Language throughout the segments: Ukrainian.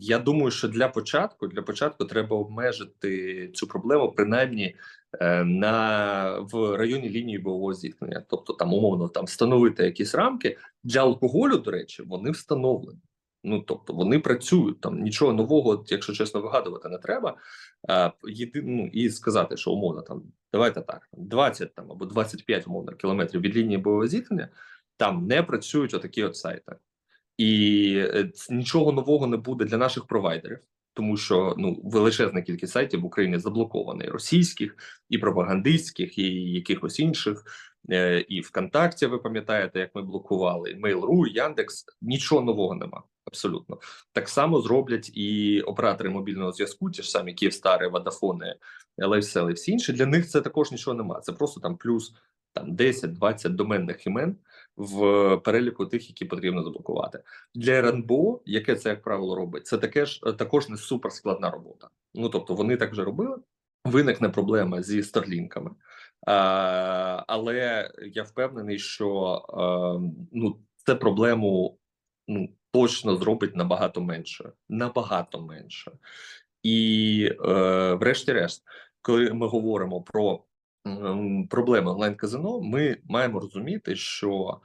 я думаю, що для початку для початку треба обмежити цю проблему принаймні е, на в районі лінії бойового зіткнення, тобто там умовно там встановити якісь рамки для алкоголю. До речі, вони встановлені. Ну тобто вони працюють там нічого нового, якщо чесно, вигадувати не треба. Єди, ну, і сказати, що умовно там давайте так, 20 там або 25 умовно кілометрів від лінії бойового зіткнення, там не працюють отакі от сайти, і е, нічого нового не буде для наших провайдерів. Тому що ну величезна кількість сайтів в Україні заблокована і російських, і пропагандистських, і якихось інших, е, і ВКонтакті. Ви пам'ятаєте, як ми блокували Mail.ru, Яндекс. Нічого нового нема. Абсолютно так само зроблять і оператори мобільного зв'язку, ті ж самі Київстари, Водафони, Лайфсел і всі інші. Для них це також нічого нема. Це просто там плюс там 10-20 доменних імен в переліку тих, які потрібно заблокувати. Для РНБО, яке це як правило робить, це таке ж також не суперскладна робота. Ну тобто вони так вже робили. Виникне проблема зі старлінками, але я впевнений, що а, ну це проблему ну точно зробить набагато менше, набагато менше. І е, врешті-решт, коли ми говоримо про м, проблеми онлайн-казино, ми маємо розуміти, що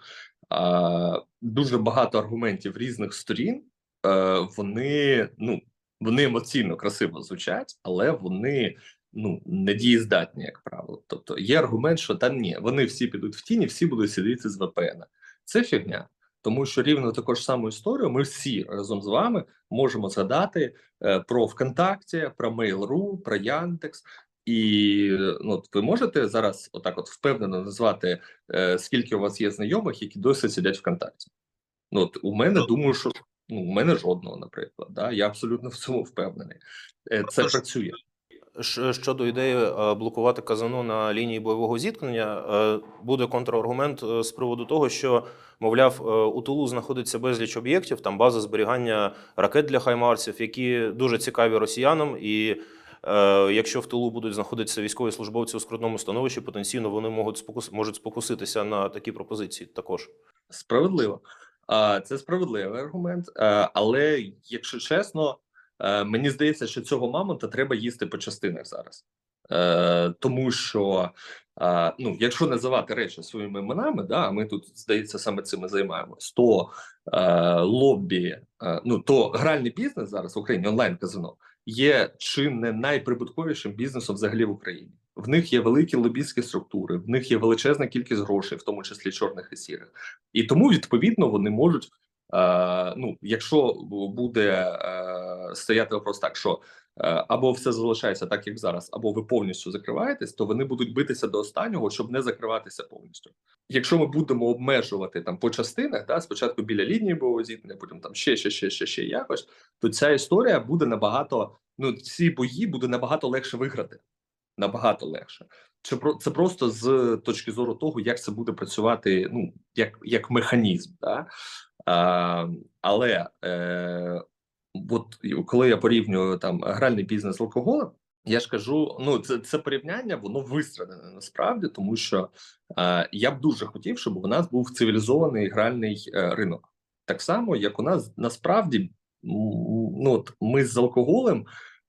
дуже багато аргументів різних сторін, е, вони ну вони емоційно красиво звучать, але вони ну недієздатні, як правило. Тобто є аргумент, що та ні, вони всі підуть в тіні, всі будуть сидіти з VPN. Це фігня. Тому що рівно таку ж саму історію ми всі разом з вами можемо згадати е, про ВКонтакті, про Mail.ru, про Яндекс. І ну, от ви можете зараз отак от впевнено назвати, е, скільки у вас є знайомих, які досі сидять ВКонтакті. Ну, от у мене думаю, що ну, у мене жодного, наприклад. Да? Я абсолютно в цьому впевнений. Е, Це Тож- працює. Щодо ідеї е, блокувати казино на лінії бойового зіткнення, е, буде контраргумент е, з приводу того, що мовляв, е, у Тулу знаходиться безліч об'єктів, там база зберігання ракет для хаймарсів, які дуже цікаві росіянам. І е, якщо в Тулу будуть знаходитися військові службовці у скрутному становищі, потенційно вони можуть спокус можуть спокуситися на такі пропозиції також. Справедливо. Це справедливий аргумент. Але якщо чесно, е, мені здається, що цього мамонта треба їсти по частинах зараз. Е, Тому що, ну, якщо називати речі своїми іменами, да, ми тут, здається, саме цим і займаємось, то е, лобі, е, ну то гральний бізнес зараз в Україні, онлайн-казино, є чи не найприбутковішим бізнесом взагалі в Україні. В них є великі лобістські структури, в них є величезна кількість грошей, в тому числі чорних і сірих. І тому відповідно вони можуть. Е, ну, якщо буде е, стояти вопрос так, що або все залишається так, як зараз, або ви повністю закриваєтесь, то вони будуть битися до останнього, щоб не закриватися повністю. Якщо ми будемо обмежувати там по частинах, да, спочатку біля лінії бойового зіткнення, потім там ще, ще, ще, ще, ще якось, то ця історія буде набагато. Ну, ці бої буде набагато легше виграти. Набагато легше. Це про це просто з точки зору того, як це буде працювати, ну як як механізм, да? а, але е, от коли я порівнюю там гральний бізнес алкоголем, я ж кажу: ну це це порівняння, воно вистрадане насправді, тому що е, я б дуже хотів, щоб у нас був цивілізований гральний е, ринок, так само як у нас насправді ну от ми з алкоголем,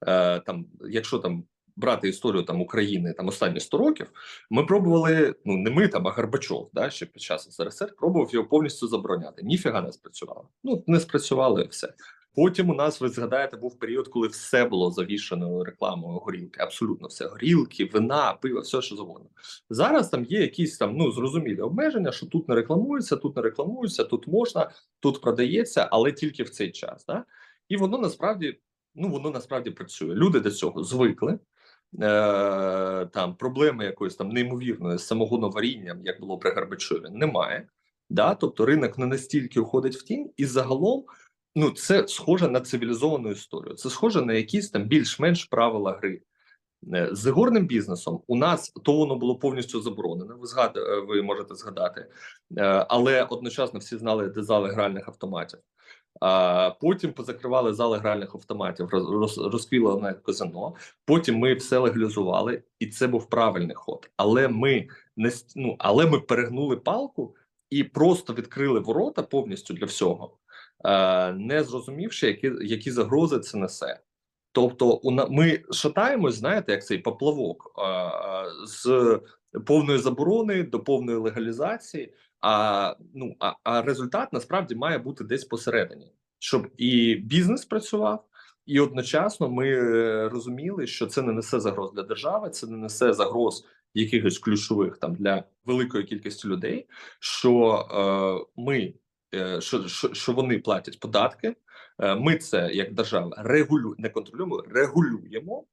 е, там, якщо там брати історію там України там останні 100 років, ми пробували. Ну не ми там, а Горбачов, да, ще під час СРСР пробував його повністю забороняти. Ніфіга не спрацювало. Ну не спрацювало і все. Потім у нас ви згадаєте, був період, коли все було завішено рекламою горілки. Абсолютно все горілки, вина, пиво, все що завгодно. Зараз там є якісь там ну зрозумілі обмеження, що тут не рекламується, тут не рекламується, тут можна, тут продається, але тільки в цей час. Да? І воно насправді ну воно насправді працює. Люди до цього звикли. Е, там проблеми якоїсь там неймовірної з самогоноварінням, як було при Горбачові, немає. Да? Тобто ринок не настільки уходить в тінь, і загалом ну це схоже на цивілізовану історію. Це схоже на якісь там більш-менш правила гри. Е, З ігорним бізнесом у нас то воно було повністю заборонено. Ви згад... е, ви можете згадати, Е, але одночасно всі знали, де зали гральних автоматів. Потім позакривали зали гральних автоматів, роз, на казино. Потім ми все легалізували, і це був правильний ход. Але ми не ну, але ми перегнули палку і просто відкрили ворота повністю для всього. Е, не зрозумівши, які, які загрози це несе. Тобто, у ми шатаємось, знаєте, як цей поплавок е, е, з повної заборони до повної легалізації. А ну а, а результат насправді має бути десь посередині, щоб і бізнес працював, і одночасно ми розуміли, що це не несе загроз для держави, це не несе загроз якихось ключових там для великої кількості людей. Що е, ми що, що, що вони платять податки. Е, Ми це як держава регулю не контролюємо, регулюємо,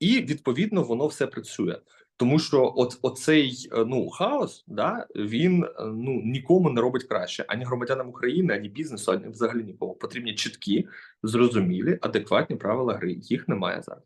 і відповідно воно все працює. Тому що от оцей е, ну хаос, да він е, ну нікому не робить краще ані громадянам України, ані бізнесу, ані взагалі нікому. Потрібні чіткі, зрозумілі, адекватні правила гри. Їх немає зараз.